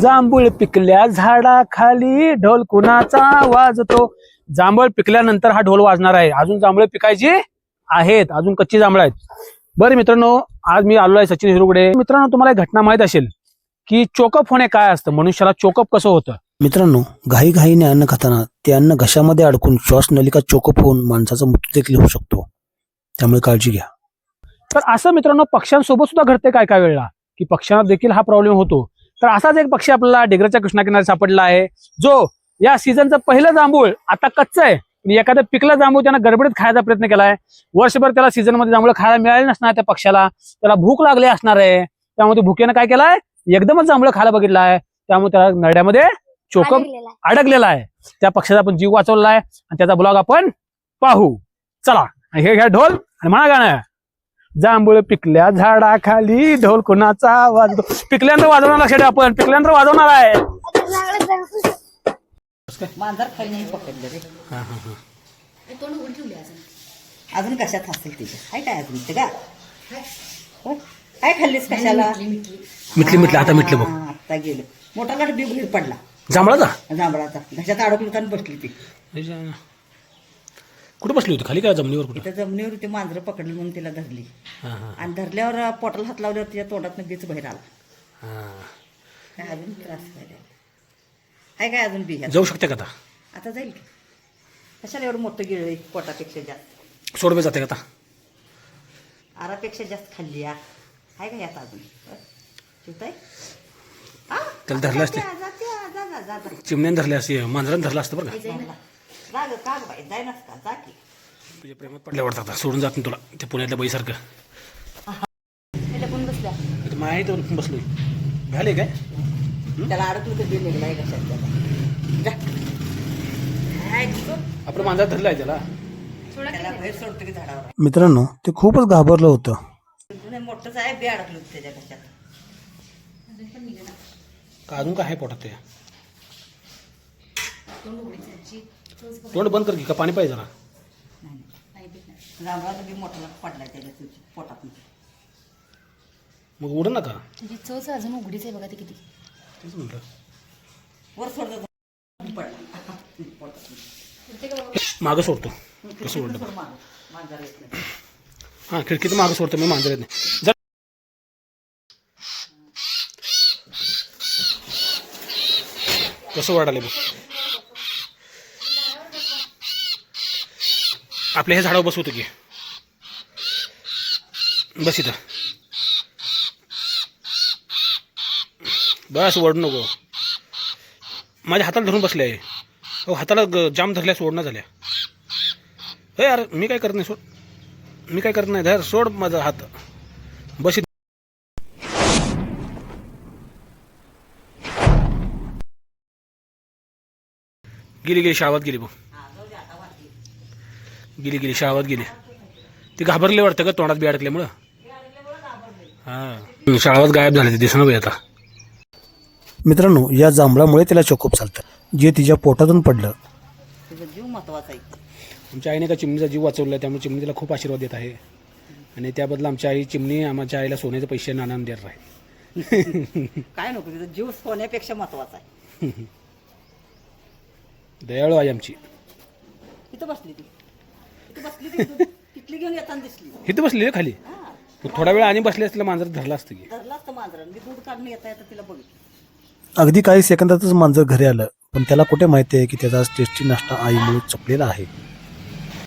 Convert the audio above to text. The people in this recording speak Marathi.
जांभूळ पिकल्या झाडाखाली ढोल कुणाचा वाजतो? जांभूळ पिकल्यानंतर हा ढोल वाजणार आहे. अजून जांभळं पिकायची आहेत. अजून कच्ची जांभळं आहेत. बरं मित्रांनो आज मी आलो आहे सचिन हिरुगडे. मित्रांनो तुम्हाला एक घटना माहीत असेल की चोकअप होणे काय असतं? मनुष्याला चोकअप कसं होतं? मित्रांनो घाईघाईने अन्न खाताना ते अन्न घशामध्ये अडकून श्वासनलिका चोकप होऊन माणसाचा मृत्यू देखील होऊ शकतो. त्यामुळे काळजी घ्या. तर असं मित्रांनो पक्ष्यांसोबत सुद्धा घडते काय काय वेळेला? की पक्ष्यांना देखील हा प्रॉब्लेम होतो. तर असाच एक पक्षी आपल्याला डिग्रच्या कृष्णाकिनारी सापडला आहे. जो या सीझनचं पहिलं जांभूळ आता कच्चं आहे. एखादं पिकलं जांभूळ त्यानं गडबडीत खायचा प्रयत्न केलाय. वर्षभर त्याला सीझनमध्ये जांभूळ खायला मिळाले नसणार त्या पक्षाला त्याला भूक लागली असणार आहे. त्यामुळे भुकेनं काय केलाय? एकदमच जांभूळ खायला बघितलं आहे. त्यामुळे त्याला नरड्यामध्ये चोकप आहे. अडकलेला आहे. त्या पक्षाचा आपण जीव वाचवला आहे. आणि त्याचा ब्लॉग आपण पाहू. चला. हे घ्या ढोल आणि म्हणा गाणं. जांभूळ पिकल्या झाडाखाली ढोल कुणाचा वाजतो पिकल्यानंतर वाजवणार लक्षात आपण. पिकल्यानंतर वाजवणार आहे. आता चांगलं जण- मांजर खाली नाही पकडलं रे. अजून. कशात असेल तिच्या काय काय अजून ते का? काय खाल्लीस कशाला? मिटली मिटली. आता मिटलं बघ. आता गेलं. मोठा लाट बी बाहेर पडला. जांभळाचा? जांभळाचा. घशात अडकली बसली ती. कुठे बसली होती? खाली काय जमिनीवर कुठे? इथं जमिनीवर ती मांजरं पकडली म्हणून तिला धरली. हा हा. आणि धरल्यावर पोटाला हात लावल्यावर तिच्या तोंडातनं बीच बाहेर आला. हा. काय अजून त्रास व्हायला हाय काय अजून बी ह्यात? जाऊ शकते का आता? आता जाईल की. कशाला एवढं मोठं गिळ पोटापेक्षा जास्त? सोडवे जाते का आता? आरापेक्षा जास्त खाल्ली या. हाय का यात अजून? शिवताय? त्याला धरलं असते. चिमण्याने धरले असते मांजराने धरलं असतं बरं का? जा ग का ग बाई जाय जा की तुझ्या प्रेमात पडल्या वाटतं आता सोडून जात नाही तुला त्या पुण्यातल्या बाईसारखं. बसला माहिती आहे बसलोय. झाले काय? त्याला अडकलं तर बिल निघलाय कशात त्याला. जा. हाय, तू. आपण मांजर धरलं आहे त्याला त्याला बाहेर सोडतो की झाडावर. मित्रांनो ते खूपच घाबरलं होतं. नाही, मोठंच आहे बी अडकलं होतं त्याच्या कशात का अजून काय आहे पोटात ते? तोंड बंद कर की का पाणी पाहिजे जरा. जांभळाचा बी मोठा पडलाय त्याच्या तुझी पोटात मग उड नका. तुझी चोच अजून उघडीच आहे बघा ती किती. तेच म्हटलं वर सोडतो पडला पोटात मागं सोडतो. कसं ओढलं सोड मागं. मांजर येत नाही. हां खिडकीत मागं सोडतो मी मांजर येत नाही. जर कसं वाढाले बघ. आपल्या हे झाडावर बसवतो की. बस इथं. बस ओढू नको. माझ्या हाताला धरून बसले आहे. अहो हाताला ग- जाम धरल्या सोडणं झाल्या. हे यार मी काय करत नाही सोड. मी काय करत नाही धर सोड माझा हात. बस इथं. गेली गेली शाळात गेली बघ. गेली गेली शाळात गेली. ती घाबरली वाटतं का तोंडात बी अडकल्यामुळं. हा. शाळात गायब झाले ते दिसणं बाई आता. मित्रांनो या जांभळामुळे तिला चोकोप चालतं. जे तिच्या पोटातून पडलं. जीव महत्त्वाचा आहे. आमच्या आईने का चिमणीचा जीव वाचवला त्यामुळे चिमणी तिला खूप आशीर्वाद देत आहे. आणि त्याबद्दल आमच्या आई चिमणी आमच्या आईला सोन्याचे पैसे नानान देत आहे. काय नको तुझा जीव सोन्यापेक्षा महत्त्वाचा आहे. दयाळू आई आमची. इथं बसली तू. तिथली घेऊन येताना दिसली. इथं बसली आहे खाली? हा. मग थोडा वेळ आणि बसली असतील मांजर धरला असतं की. धरला असतं मांजरानं मी दूध काढून येता येता तिला बघितलं. अगदी काही सेकंदातच मांजर घरी आलं पण त्याला कुठे माहिती आहे की त्याचा टेस्टी नाश्ता आईमुळे चपलेला आहे?